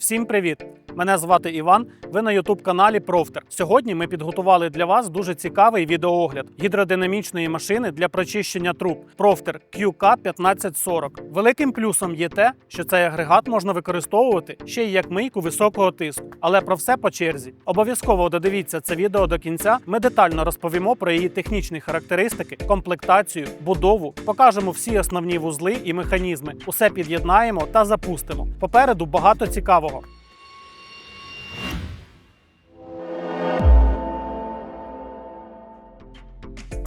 Всім привіт! Мене звати Іван. Ви на youtube каналі Профтер. Сьогодні ми підготували для вас дуже цікавий відеоогляд гідродинамічної машини для прочищення труб Профтер QK 1540. Великим плюсом є те, що цей агрегат можна використовувати ще й як мийку високого тиску. Але про все по черзі. Обов'язково додивіться це відео до кінця. Ми детально розповімо про її технічні характеристики, комплектацію, будову, покажемо всі основні вузли і механізми. Усе під'єднаємо та запустимо. Попереду багато цікавого.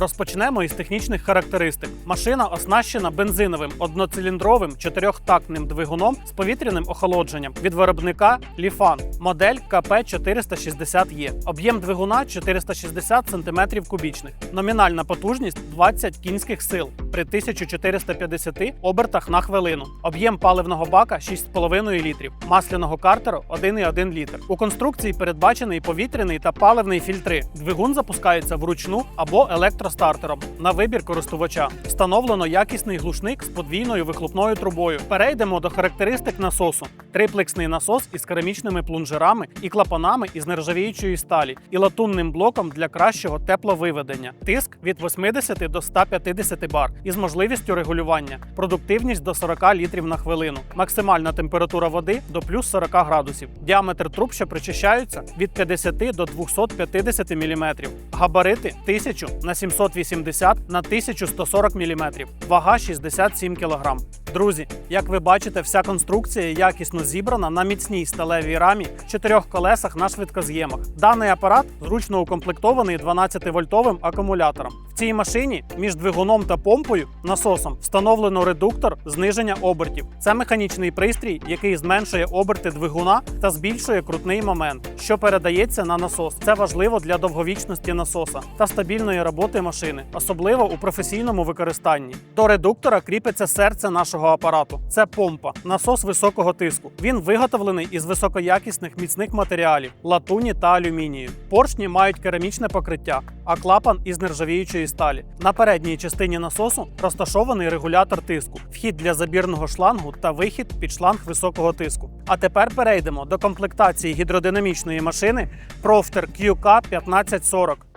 Розпочнемо із технічних характеристик. Машина оснащена бензиновим одноциліндровим чотирьохтактним двигуном з повітряним охолодженням від виробника Ліфан, модель КП460Е. Об'єм двигуна 460 см кубічних. Номінальна потужність 20 кінських сил при 1450 обертах на хвилину. Об'єм паливного бака 6,5 літрів, масляного картеру 1,1 літр. У конструкції передбачений повітряний та паливний фільтри. Двигун запускається вручну або електростартером на вибір користувача. Встановлено якісний глушник з подвійною вихлопною трубою. Перейдемо до характеристик насосу: триплексний насос із керамічними плунжерами і клапанами із нержавіючої сталі і латунним блоком для кращого тепловиведення. Тиск від 80 до 150 бар із можливістю регулювання, продуктивність до 40 літрів на хвилину, максимальна температура води до плюс 40 градусів, діаметр труб, що причищаються від 50 до 250 мм, габарити 1000 на 780 на 1140 мм, вага 67 кг. Друзі, як ви бачите, вся конструкція якісно зібрана на міцній сталевій рамі, чотирьох колесах на швидкоз'ємах. Даний апарат зручно укомплектований 12-вольтовим акумулятором. В цій машині між двигуном та помпою насосом встановлено редуктор зниження обертів. Це механічний пристрій, який зменшує оберти двигуна та збільшує крутний момент, що передається на насос. Це важливо для довговічності насоса та стабільної роботи машини, особливо у професійному використанні. До редуктора кріпиться серце нашого апарату. Це помпа, насос високого тиску. Він виготовлений із високоякісних міцних матеріалів латуні та алюмінію. Поршні мають керамічне покриття, а клапан із нержавіючої сталі. На передній частині насосу розташований регулятор тиску, вхід для забірного шлангу та вихід під шланг високого тиску. А тепер перейдемо до комплектації гідродинамічної машини Profter QK 1540.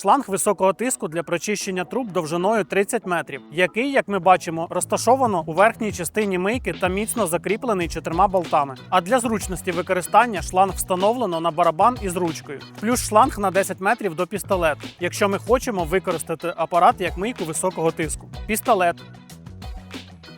Шланг високого тиску для прочищення труб довжиною 30 метрів, який, як ми бачимо, розташовано у верхній частині мийки та міцно закріплений чотирма болтами. А для зручності використання шланг встановлено на барабан із ручкою, плюс шланг на 10 метрів до пістолету, якщо ми хочемо використати апарат як мийку високого тиску. Пістолет.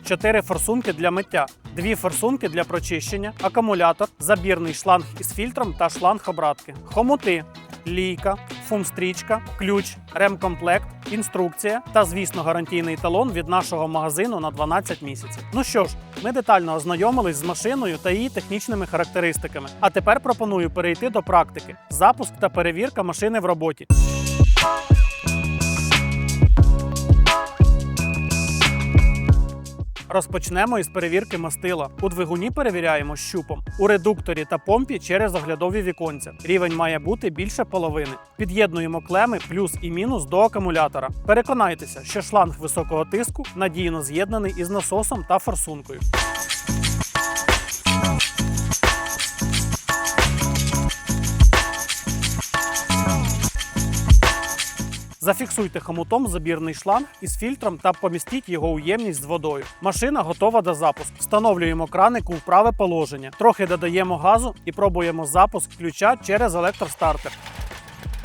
4 форсунки для миття, 2 форсунки для прочищення, акумулятор, забірний шланг із фільтром та шланг обратки, хомути, лійка, фумстрічка, ключ, ремкомплект, інструкція та, звісно, гарантійний талон від нашого магазину на 12 місяців. Ну що ж, ми детально ознайомились з машиною та її технічними характеристиками. А тепер пропоную перейти до практики: запуск та перевірка машини в роботі. Розпочнемо із перевірки мастила. У двигуні перевіряємо щупом. У редукторі та помпі через оглядові віконця. Рівень має бути більше половини. Під'єднуємо клеми плюс і мінус до акумулятора. Переконайтеся, що шланг високого тиску надійно з'єднаний із насосом та форсункою. Зафіксуйте хомутом забірний шланг із фільтром та помістіть його у ємність з водою. Машина готова до запуску. Встановлюємо краник у вправе положення. Трохи додаємо газу і пробуємо запуск ключа через електростартер.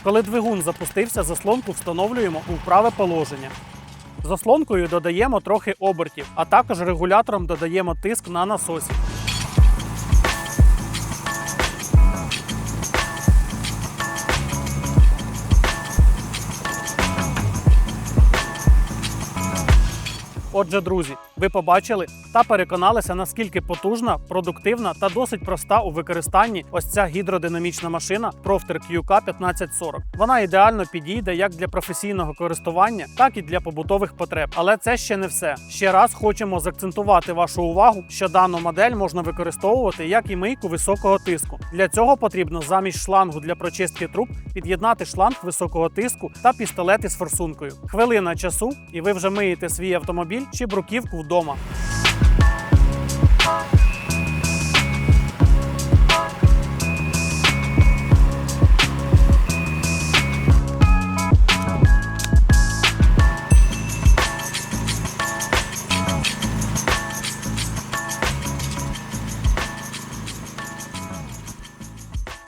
Коли двигун запустився, заслонку встановлюємо у вправе положення. Заслонкою додаємо трохи обертів, а також регулятором додаємо тиск на насосі. Отже, друзі, ви побачили та переконалися, наскільки потужна, продуктивна та досить проста у використанні ось ця гідродинамічна машина Profter QK 1540. Вона ідеально підійде як для професійного користування, так і для побутових потреб. Але це ще не все. Ще раз хочемо заакцентувати вашу увагу, що дану модель можна використовувати як і мийку високого тиску. Для цього потрібно замість шлангу для прочистки труб під'єднати шланг високого тиску та пістолет із форсункою. Хвилина часу, і ви вже миєте свій автомобіль чи бруківку вдома.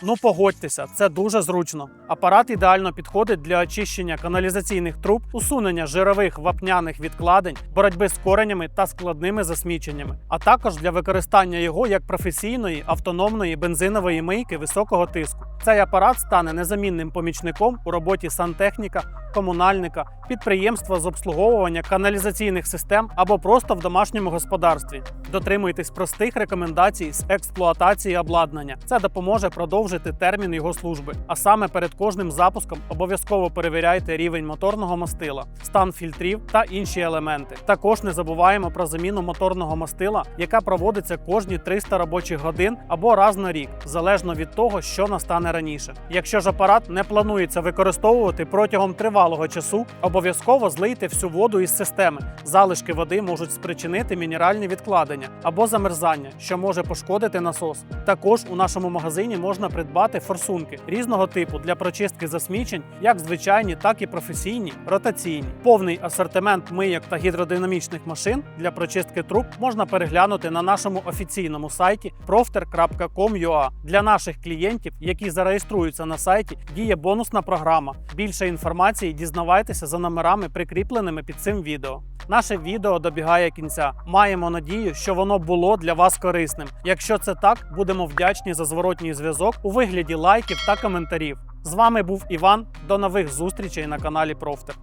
Ну погодьтеся, це дуже зручно. Апарат ідеально підходить для очищення каналізаційних труб, усунення жирових вапняних відкладень, боротьби з коренями та складними засміченнями, а також для використання його як професійної автономної бензинової мийки високого тиску. Цей апарат стане незамінним помічником у роботі сантехніка, комунальника, підприємства з обслуговування каналізаційних систем або просто в домашньому господарстві. Дотримуйтесь простих рекомендацій з експлуатації обладнання. Це допоможе продовжити термін його служби. А саме перед кожним запуском обов'язково перевіряйте рівень моторного мастила, стан фільтрів та інші елементи. Також не забуваємо про заміну моторного мастила, яка проводиться кожні 300 робочих годин або раз на рік, залежно від того, що настане раніше. Якщо ж апарат не планується використовувати протягом тривалого часу, обов'язково злийте всю воду із системи. Залишки води можуть спричинити мінеральні відкладення або замерзання, що може пошкодити насос. Також у нашому магазині можна придбати форсунки різного типу для прочистки засмічень, як звичайні, так і професійні, ротаційні. Повний асортимент мийок та гідродинамічних машин для прочистки труб можна переглянути на нашому офіційному сайті profter.com.ua. Для наших клієнтів, які зареєструються на сайті, діє бонусна програма. Більше інформації дізнавайтеся за номерами, прикріпленими під цим відео. Наше відео добігає кінця. Маємо надію, що воно було для вас корисним. Якщо це так, будемо вдячні за зворотній зв'язок у вигляді лайків та коментарів. З вами був Іван. До нових зустрічей на каналі Профтер.